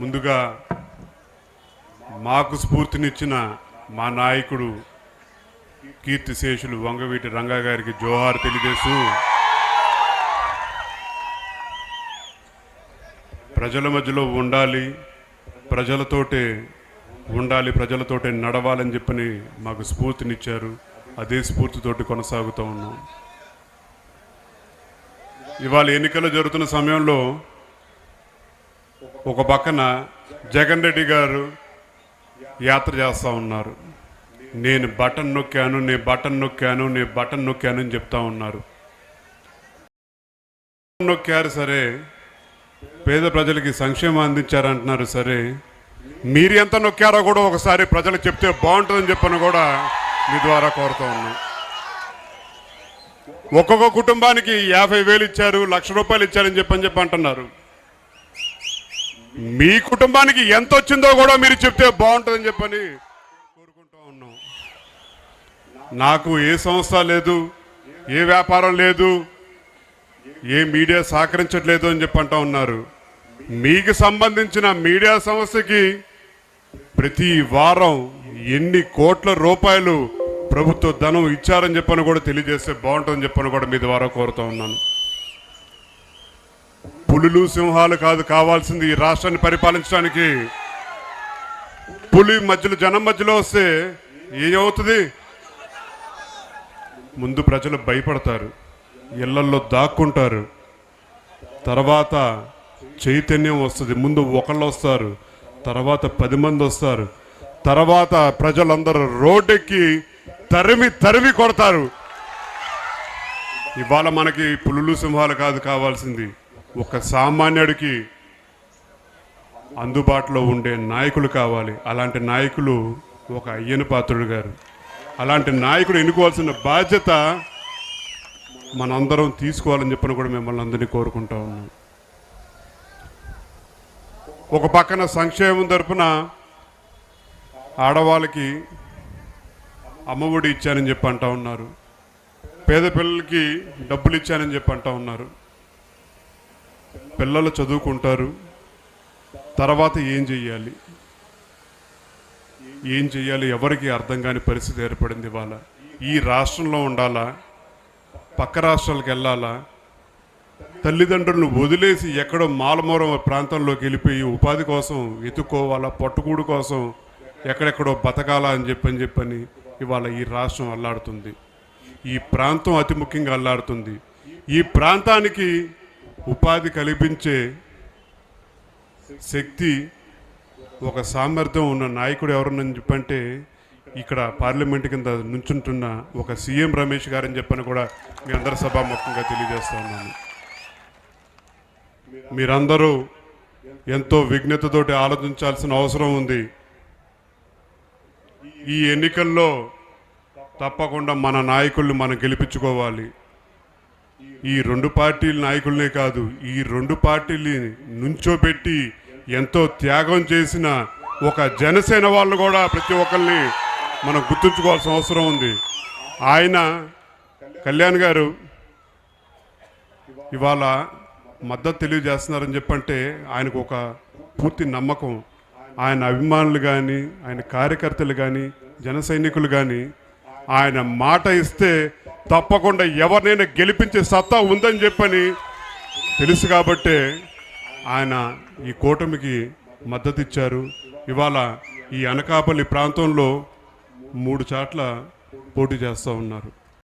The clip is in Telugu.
ముందుగా మాకు స్ఫూర్తినిచ్చిన మా నాయకుడు కీర్తిశేషులు వంగవీటి రంగా గారికి జోహార్ తెలియజేస్తూ ప్రజల మధ్యలో ఉండాలి ప్రజలతోటే ఉండాలి ప్రజలతోటే నడవాలని చెప్పని మాకు స్ఫూర్తినిచ్చారు. అదే స్ఫూర్తితోటి కొనసాగుతూ ఉన్నాం. ఇవాళ ఎన్నికలు జరుగుతున్న సమయంలో ఒక పక్కన జగన్ రెడ్డి గారు యాత్ర చేస్తూ ఉన్నారు. నేను బటన్ నొక్కాను నేను బటన్ నొక్కాను నేను బటన్ నొక్కాను అని చెప్తా ఉన్నారు. నొక్కారు సరే పేద ప్రజలకి సంక్షేమం అందించారంటున్నారు సరే మీరు ఎంత నొక్కారో కూడా ఒకసారి ప్రజలకు చెప్తే బాగుంటుందని చెప్పని కూడా మీ ద్వారా కోరుతూ ఉన్నాం ఒక్కొక్క కుటుంబానికి యాభై వేలు ఇచ్చారు లక్ష రూపాయలు ఇచ్చారని చెప్పని చెప్పి అంటున్నారు. మీ కుటుంబానికి ఎంత వచ్చిందో కూడా మీరు చెప్తే బాగుంటుందని చెప్పని కోరుకుంటూ ఉన్నాం. నాకు ఏ సంస్థ లేదు ఏ వ్యాపారం లేదు ఏ మీడియా సహకరించట్లేదు అని చెప్పి అంటా ఉన్నారు. మీకు సంబంధించిన మీడియా సంస్థకి ప్రతి వారం ఎన్ని కోట్ల రూపాయలు ప్రభుత్వ ధనం ఇచ్చారని చెప్పని కూడా తెలియజేస్తే బాగుంటుందని చెప్పని కూడా మీ ద్వారా కోరుతా ఉన్నాను. పులులు సింహాలు కాదు కావాల్సింది ఈ రాష్ట్రాన్ని పరిపాలించడానికి. పులి మధ్యలో జనం మధ్యలో వస్తే ఏమవుతుంది? ముందు ప్రజలు భయపడతారు ఇళ్ళల్లో దాక్కుంటారు. తర్వాత చైతన్యం వస్తుంది ముందు ఒకళ్ళు వస్తారు తర్వాత పది మంది వస్తారు. తర్వాత ప్రజలందరూ రోడ్డెక్కి తరిమి తరిమి కొడతారు. ఇవాళ మనకి పులులు సింహాలు కాదు కావాల్సింది ఒక సామాన్యుడికి అందుబాటులో ఉండే నాయకులు కావాలి. అలాంటి నాయకులు ఒక అయ్యన పాత్రుడు గారు. అలాంటి నాయకుడు ఎన్నుకోవాల్సిన బాధ్యత మనందరం తీసుకోవాలని చెప్పని కూడా మిమ్మల్ని అందరినీ కోరుకుంటా ఉన్నాం. ఒక పక్కన సంక్షేమం తరపున ఆడవాళ్ళకి అమ్మఒడి ఇచ్చానని చెప్పి అంటా ఉన్నారు. పేద పిల్లలకి డబ్బులు ఇచ్చానని చెప్పి అంటా ఉన్నారు. పిల్లలు చదువుకుంటారు తర్వాత ఏం చెయ్యాలి? ఏం చెయ్యాలి? ఎవరికి అర్థం కాని పరిస్థితి ఏర్పడింది ఇవాళ? ఈ రాష్ట్రంలో ఉండాలా? పక్క రాష్ట్రాలకు వెళ్ళాలా? తల్లిదండ్రులను వదిలేసి ఎక్కడో మాలమూరం ప్రాంతంలోకి వెళ్ళిపోయి ఉపాధి కోసం ఎత్తుకోవాలా పట్టుకూడు కోసం ఎక్కడెక్కడో బతకాలా అని చెప్పని చెప్పని ఇవాళ ఈ రాష్ట్రం అల్లాడుతుంది. ఈ ప్రాంతం అతి ముఖ్యంగా అల్లాడుతుంది. ఈ ప్రాంతానికి ఉపాధి కల్పించే శక్తి ఒక సామర్థ్యం ఉన్న నాయకుడు ఎవరని చెప్పంటే ఇక్కడ పార్లమెంట్ కింద నుంచుంటున్న ఒక సీఎం రమేష్ గారని చెప్పని కూడా మీ అందరి సభాముఖంగా తెలియజేస్తా ఉన్నాను. మీరందరూ ఎంతో విఘ్నతతోటి ఆలోచించాల్సిన అవసరం ఉంది. ఈ ఎన్నికల్లో తప్పకుండా మన నాయకుల్ని మనం గెలిపించుకోవాలి. ఈ రెండు పార్టీల నాయకులనే కాదు ఈ రెండు పార్టీల్ని నుంచోబెట్టి ఎంతో త్యాగం చేసిన ఒక జనసేన వాళ్ళు కూడా ప్రతి ఒక్కరిని మనం గుర్తుంచుకోవాల్సిన అవసరం ఉంది. ఆయన కళ్యాణ్ గారు ఇవాళ మద్దతు తెలియజేస్తున్నారని చెప్పంటే ఆయనకు ఒక పూర్తి నమ్మకం. ఆయన అభిమానులు కానీ ఆయన కార్యకర్తలు కానీ జన సైనికులు కానీ ఆయన మాట ఇస్తే తప్పకుండా ఎవరినైనా గెలిపించే సత్తా ఉందని చెప్పని తెలుసు కాబట్టే ఆయన ఈ కూటమికి మద్దతు ఇచ్చారు ఇవాళ ఈ అనకాపల్లి ప్రాంతంలో మూడు చాట్ల పోటీ చేస్తూ ఉన్నారు.